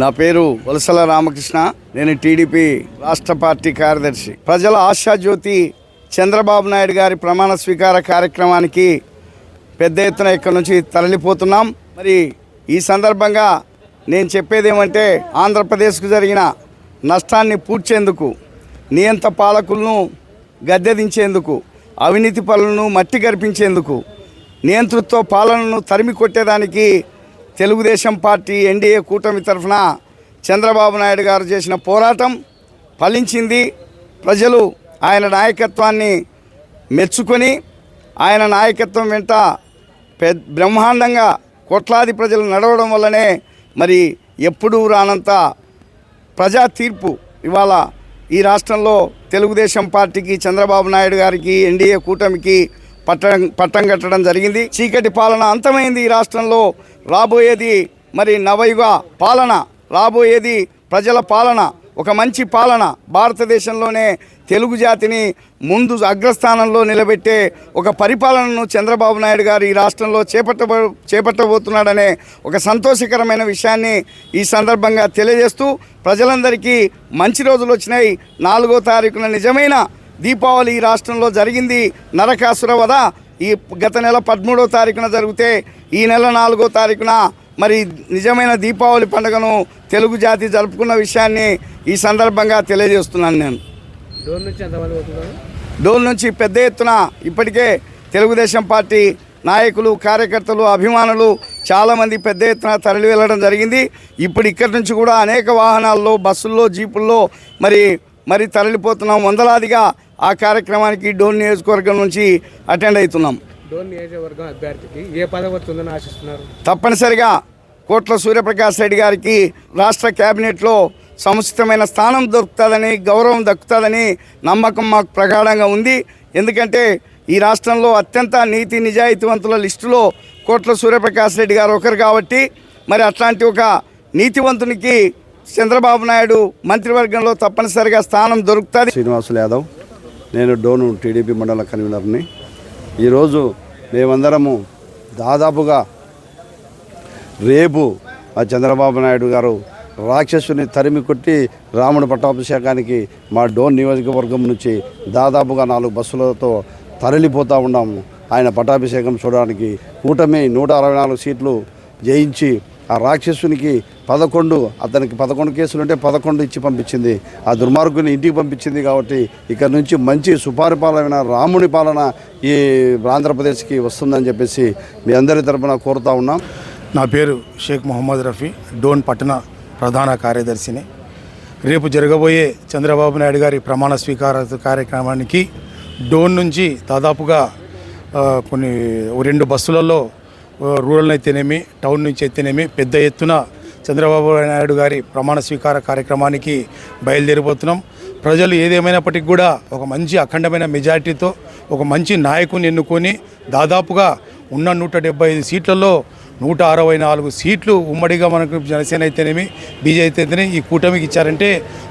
నా పేరు వలసల రామకృష్ణ. నేను టీడీపీ రాష్ట్ర పార్టీ కార్యదర్శి. ప్రజల ఆశాజ్యోతి చంద్రబాబు నాయుడు గారి ప్రమాణ స్వీకార కార్యక్రమానికి పెద్ద ఎత్తున ఇక్కడ నుంచి తరలిపోతున్నాం. మరి ఈ సందర్భంగా నేను చెప్పేది ఏమంటే ఆంధ్రప్రదేశ్కు జరిగిన నష్టాన్ని పూడ్చేందుకు నియంత పాలకులను గద్దెదించేందుకు అవినీతి పనులను మట్టి గర్పించేందుకు నియంతృత్వ పాలనను తరిమి కొట్టేదానికి తెలుగుదేశం పార్టీ ఎన్డీఏ కూటమి తరఫున చంద్రబాబు నాయుడు గారు చేసిన పోరాటం ఫలించింది. ప్రజలు ఆయన నాయకత్వాన్ని మెచ్చుకొని ఆయన నాయకత్వం వెంట పెద్ద బ్రహ్మాండంగా కోట్లాది ప్రజలు నడవడం వల్లనే మరి ఎప్పుడూ రానంత ప్రజా తీర్పు ఇవాళ ఈ రాష్ట్రంలో తెలుగుదేశం పార్టీకి చంద్రబాబు నాయుడు గారికి ఎన్డీఏ కూటమికి పట్టం పట్టం కట్టడం జరిగింది. చీకటి పాలన అంతమైంది ఈ రాష్ట్రంలో. రాబోయేది మరి నవయుగ పాలన రాబోయేది ప్రజల పాలన ఒక మంచి పాలన. భారతదేశంలోనే తెలుగు జాతిని ముందు అగ్రస్థానంలో నిలబెట్టే ఒక పరిపాలనను చంద్రబాబు నాయుడు గారు ఈ రాష్ట్రంలో చేపట్టబో చేపట్టబోతున్నాడనే ఒక సంతోషకరమైన విషయాన్ని ఈ సందర్భంగా తెలియజేస్తూ ప్రజలందరికీ మంచి రోజులు వచ్చినాయి. నాలుగో తారీఖున నిజమైన దీపావళి ఈ రాష్ట్రంలో జరిగింది నరకాసుర వధ. ఈ గత నెల పదమూడో తారీఖున జరిగితే ఈ నెల నాలుగో తారీఖున మరి నిజమైన దీపావళి పండుగను తెలుగు జాతి జరుపుకున్న విషయాన్ని ఈ సందర్భంగా తెలియజేస్తున్నాను నేను. డోల్ నుంచి పెద్ద ఎత్తున ఇప్పటికే తెలుగుదేశం పార్టీ నాయకులు కార్యకర్తలు అభిమానులు చాలామంది పెద్ద ఎత్తున తరలి వెళ్ళడం జరిగింది. ఇప్పుడు ఇక్కడి నుంచి కూడా అనేక వాహనాల్లో బస్సుల్లో జీపుల్లో మరి మరి తరలిపోతున్నాం. వందలాదిగా ఆ కార్యక్రమానికి డోల్ నియోజకవర్గం నుంచి అటెండ్ అవుతున్నాం. డోర్ నియోజకవర్గం అభ్యర్థికి ఏ పదవి వస్తుందని ఆశిస్తున్నారు? తప్పనిసరిగా కోట్ల సూర్యప్రకాష్ రెడ్డి గారికి రాష్ట్ర కేబినెట్లో సముచితమైన స్థానం దొరుకుతుందని గౌరవం దక్కుతుందని నమ్మకం మాకు ప్రగాఢంగా ఉంది. ఎందుకంటే ఈ రాష్ట్రంలో అత్యంత నీతి నిజాయితీవంతుల లిస్టులో కోట్ల సూర్యప్రకాష్ రెడ్డి గారు ఒకరు కాబట్టి మరి అట్లాంటి ఒక నీతివంతునికి చంద్రబాబు నాయుడు మంత్రివర్గంలో తప్పనిసరిగా స్థానం దొరుకుతుంది. శ్రీనివాసులు యాదవ్. నేను డోను టీడీపీ మండల కన్వీనర్ని. ఈరోజు మేమందరము దాదాపుగా రేపు ఆ చంద్రబాబు నాయుడు గారు రాక్షసుని తరిమి కొట్టి రాముడు పట్టాభిషేకానికి మా డోన్ నియోజకవర్గం నుంచి దాదాపుగా నాలుగు బస్సులతో తరలిపోతూ ఉన్నాము. ఆయన పట్టాభిషేకం చూడడానికి కూటమి నూట అరవై నాలుగు సీట్లు జయించి ఆ రాక్షసునికి పదకొండు అతనికి పదకొండు కేసులు ఉంటే పదకొండు ఇచ్చి పంపించింది. ఆ దుర్మార్గుని ఇంటికి పంపించింది కాబట్టి ఇక్కడ నుంచి మంచి సుపరిపాలన రాముని పాలన ఈ ఆంధ్రప్రదేశ్కి వస్తుందని చెప్పేసి మీ అందరి తరఫున కోరుతా ఉన్నాం. నా పేరు షేక్ మొహమ్మద్ రఫీ డోన్ పట్టణ ప్రధాన కార్యదర్శిని. రేపు జరగబోయే చంద్రబాబు నాయుడు గారి ప్రమాణ స్వీకార కార్యక్రమానికి డోన్ నుంచి దాదాపుగా కొన్ని ఓ రెండు బస్సులలో రూరల్ అయితేనేమి టౌన్ నుంచి అయితేనేమి పెద్ద ఎత్తున చంద్రబాబు నాయుడు గారి ప్రమాణ స్వీకార కార్యక్రమానికి బయలుదేరిపోతున్నాం. ప్రజలు ఏదేమైనప్పటికీ కూడా ఒక మంచి అఖండమైన మెజారిటీతో ఒక మంచి నాయకుని ఎన్నుకొని దాదాపుగా ఉన్న నూట డెబ్బై ఐదు సీట్లలో నూట అరవై నాలుగు సీట్లు ఉమ్మడిగా మనకు జనసేన అయితేనేమి బీజేపీ అయితేనే ఈ కూటమికి ఇచ్చారంటే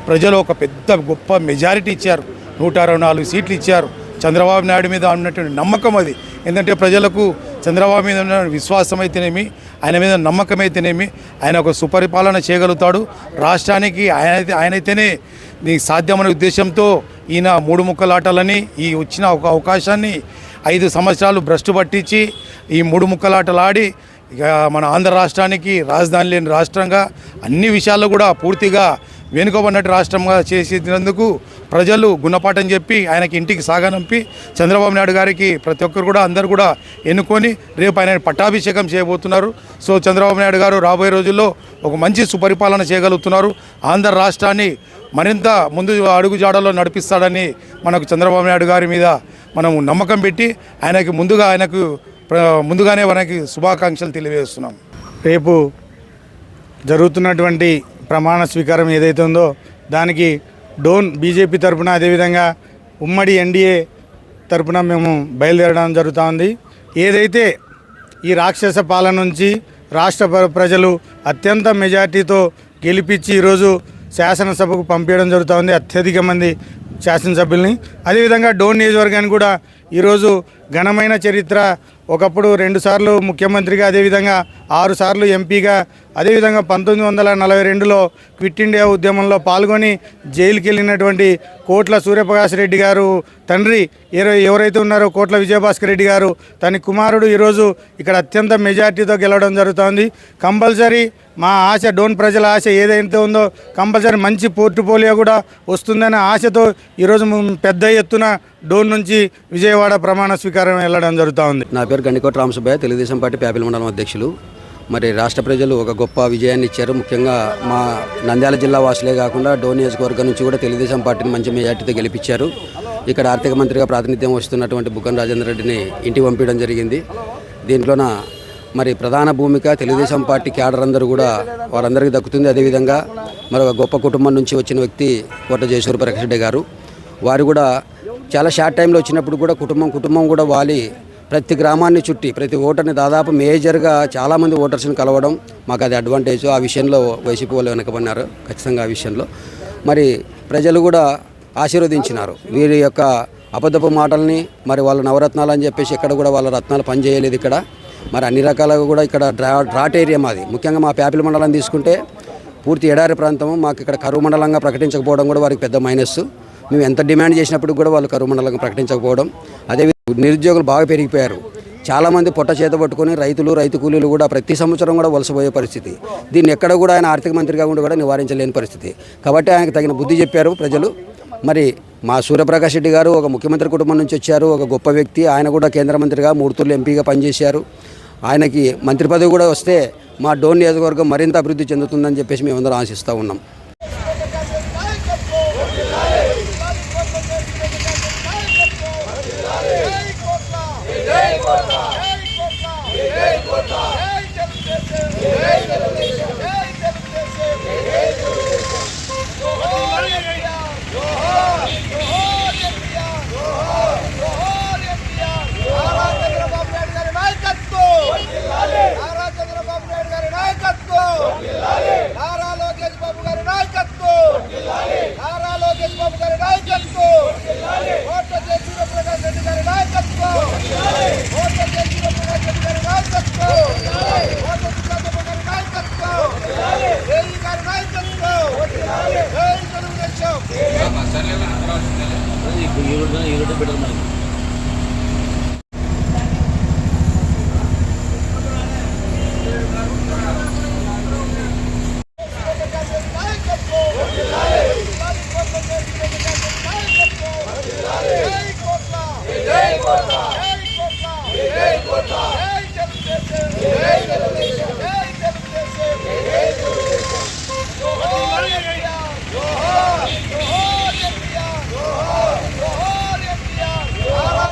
ప్రజలు ఒక పెద్ద గొప్ప మెజారిటీ ఇచ్చారు. నూట అరవై నాలుగు సీట్లు ఇచ్చారు. చంద్రబాబు నాయుడు మీద ఉన్నటువంటి నమ్మకం అది. ఎందుకంటే ప్రజలకు చంద్రబాబు మీద ఉన్న విశ్వాసం అయితేనేమి ఆయన మీద నమ్మకం అయితేనేమి ఆయన ఒక సుపరిపాలన చేయగలుగుతాడు. రాష్ట్రానికి ఆయన ఆయనైతేనే నీకు సాధ్యమనే ఉద్దేశంతో ఈయన మూడు ముక్కలాటలని ఈ వచ్చిన ఒక అవకాశాన్ని ఐదు సంవత్సరాలు భ్రష్టు పట్టించి ఈ మూడు ముక్కలాటలు ఆడి ఇక మన ఆంధ్ర రాష్ట్రానికి రాజధాని లేని రాష్ట్రంగా అన్ని విషయాల్లో కూడా పూర్తిగా వెనుకబడినట్టు రాష్ట్రంగా చేసినందుకు ప్రజలు గుణపాఠం చెప్పి ఆయనకి ఇంటికి సాగనంపి చంద్రబాబు నాయుడు గారికి ప్రతి ఒక్కరు కూడా అందరు కూడా ఎన్నుకొని రేపు ఆయన పట్టాభిషేకం చేయబోతున్నారు. సో చంద్రబాబు నాయుడు గారు రాబోయే రోజుల్లో ఒక మంచి సుపరిపాలన చేయగలుగుతున్నారు. ఆంధ్ర రాష్ట్రాన్ని మరింత ముందు అడుగుజాడలో నడిపిస్తాడని మనకు చంద్రబాబు నాయుడు గారి మీద మనము నమ్మకం పెట్టి ఆయనకి ముందుగా ఆయనకు ముందుగానే మనకి శుభాకాంక్షలు తెలియజేస్తున్నాం. రేపు జరుగుతున్నటువంటి ప్రమాణ స్వీకారం ఏదైతే ఉందో దానికి డోన్ బీజేపీ తరపున అదేవిధంగా ఉమ్మడి ఎన్డీఏ తరపున మేము బయలుదేరడం జరుగుతూ ఉంది ఏదైతే ఈ రాక్షస పాలన నుంచి రాష్ట్ర ప్రజలు అత్యంత మెజార్టీతో గెలిపించి ఈరోజు శాసనసభకు పంపించడం జరుగుతూ ఉంది అత్యధిక మంది శాసనసభ్యుల్ని. అదేవిధంగా డోన్ నియోజకవర్గాన్ని కూడా ఈరోజు ఘనమైన చరిత్ర ఒకప్పుడు రెండుసార్లు ముఖ్యమంత్రిగా అదేవిధంగా ఆరుసార్లు ఎంపీగా అదేవిధంగా పంతొమ్మిది వందల నలభై రెండులో క్విట్ ఇండియా ఉద్యమంలో పాల్గొని జైలుకి వెళ్ళినటువంటి కోట్ల సూర్యప్రకాష్ రెడ్డి గారు తండ్రి ఎవరై- ఎవరైతే ఉన్నారో కోట్ల విజయభాస్కర్ రెడ్డి గారు తన కుమారుడు ఈరోజు ఇక్కడ అత్యంత మెజార్టీతో గెలవడం జరుగుతోంది. కంపల్సరీ మా ఆశ డోన్ ప్రజల ఆశ ఏదైతే ఉందో కంపల్సరీ మంచి పోర్టుపోలియో కూడా వస్తుందనే ఆశతో ఈరోజు పెద్ద ఎత్తున డోన్ నుంచి విజయవాడ ప్రమాణ స్వీకారం వెళ్ళడం జరుగుతూ ఉంది నా పేరు గండికోట రామసుబ్బయ్య తెలుగుదేశం పార్టీ ప్యాపిల్ మండలం అధ్యక్షులు. మరి రాష్ట్ర ప్రజలు ఒక గొప్ప విజయాన్ని ఇచ్చారు. ముఖ్యంగా మా నంద్యాల జిల్లా వాసులే కాకుండా డోన్ నియోజకవర్గం నుంచి కూడా తెలుగుదేశం పార్టీని మంచి మెజార్టీతో గెలిపించారు. ఇక్కడ ఆర్థిక మంత్రిగా ప్రాతినిధ్యం వస్తున్నటువంటి బుగ్గన రాజేంద్ర రెడ్డిని ఇంటికి పంపించడం జరిగింది. దీంట్లోన మరి ప్రధాన భూమిక తెలుగుదేశం పార్టీ క్యాడర్ అందరూ కూడా వారందరికీ దక్కుతుంది. అదేవిధంగా మరి ఒక గొప్ప కుటుంబం నుంచి వచ్చిన వ్యక్తి కోట జయసూర్ ప్రకాష్ రెడ్డి గారు. వారు కూడా చాలా షార్ట్ టైంలో వచ్చినప్పుడు కూడా కుటుంబం కుటుంబం కూడా వాలి ప్రతి గ్రామాన్ని చుట్టి ప్రతి ఓటర్ని దాదాపు మేజర్గా చాలామంది ఓటర్స్ని కలవడం మాకు అది అడ్వాంటేజ్ ఆ విషయంలో వైసీపీ వాళ్ళు వెనకబడినారు ఖచ్చితంగా ఆ విషయంలో. మరి ప్రజలు కూడా ఆశీర్వదించినారు. వీరి యొక్క అబద్ధపు మాటల్ని మరి వాళ్ళ నవరత్నాలు అని చెప్పేసి ఎక్కడ కూడా వాళ్ళ రత్నాలు పనిచేయలేదు ఇక్కడ. మరి అన్ని రకాలుగా కూడా ఇక్కడ డ్రా డ్రాట్ ఏరియా మాది. ముఖ్యంగా మా ప్యాపిల్ మండలం తీసుకుంటే పూర్తి ఎడారి ప్రాంతము. మాకు ఇక్కడ కరువు మండలంగా ప్రకటించకపోవడం కూడా వారికి పెద్ద మైనస్ మేము ఎంత డిమాండ్ చేసినప్పుడు కూడా వాళ్ళు కరువు మండలంగా ప్రకటించకపోవడం. అదే నిరుద్యోగులు బాగా పెరిగిపోయారు. చాలామంది పొట్ట చేత పట్టుకొని రైతులు రైతు కూలీలు కూడా ప్రతి సంవత్సరం కూడా వలసపోయే పరిస్థితి. దీన్ని ఎక్కడ కూడా ఆయన ఆర్థిక మంత్రిగా ఉండి కూడా నివారించలేని పరిస్థితి. కాబట్టి ఆయనకు తగిన బుద్ధి చెప్పారు ప్రజలు. మరి మా సూర్యప్రకాష్ రెడ్డి గారు ఒక ముఖ్యమంత్రి కుటుంబం నుంచి వచ్చారు. ఒక గొప్ప వ్యక్తి. ఆయన కూడా కేంద్ర మంత్రిగా మూడుతూర్లు ఎంపీగా పనిచేశారు. ఆయనకి మంత్రి పదవి కూడా వస్తే మా డోన్ నియోజకవర్గం మరింత అభివృద్ధి చెందుతుందని చెప్పేసి మేమందరం ఆశిస్తూ ఉన్నాం.